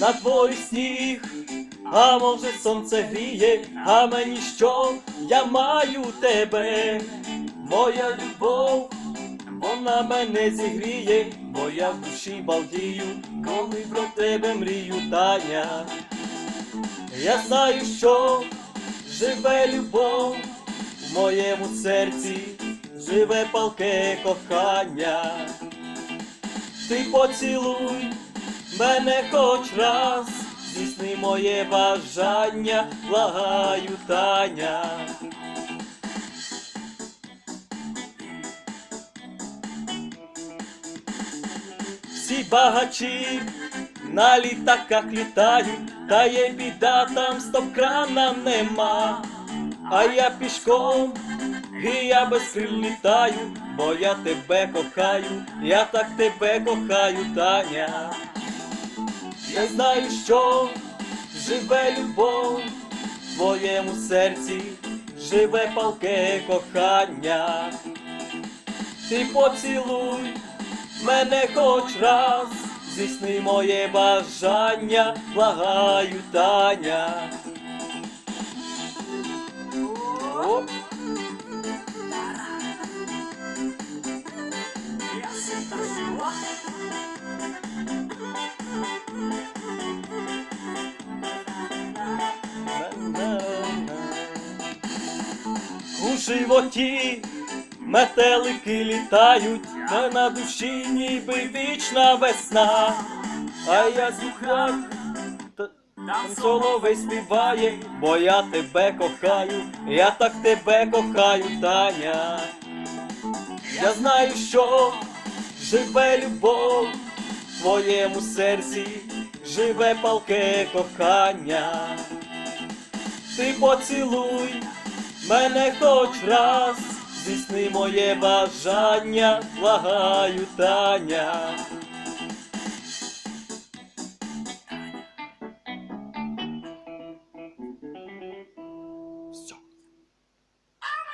На дворі сніг, а може сонце гріє, а мені що, я маю тебе, моя любов, вона мене зігріє, бо я в душі балдію, коли про тебе мрію, Таня. Я знаю, що живе любов в моєму серці, живе палке кохання. Ти поцілуй мене хоч раз, здійсни моє бажання, благаю Таня. Всі багачі на літаках літають, та є біда, там стоп-крана нема. А я пішком, і я без крил літаю, бо я тебе кохаю, я так тебе кохаю, Таня. Я знаю, що живе любов в твоєму серці, живе палке кохання. Ти поцілуй мене хоч раз, здійсни моє бажання, благаю Таня. Оп. У животі метелики літають, та на душі ніби вічна весна. А я та там соловей співає, бо я тебе кохаю, я так тебе кохаю, Таня. Я знаю, що живе любов в твоєму серці, живе палке кохання. Ти поцілуй мене хоч раз, здійсни моє бажання, благаю Таня.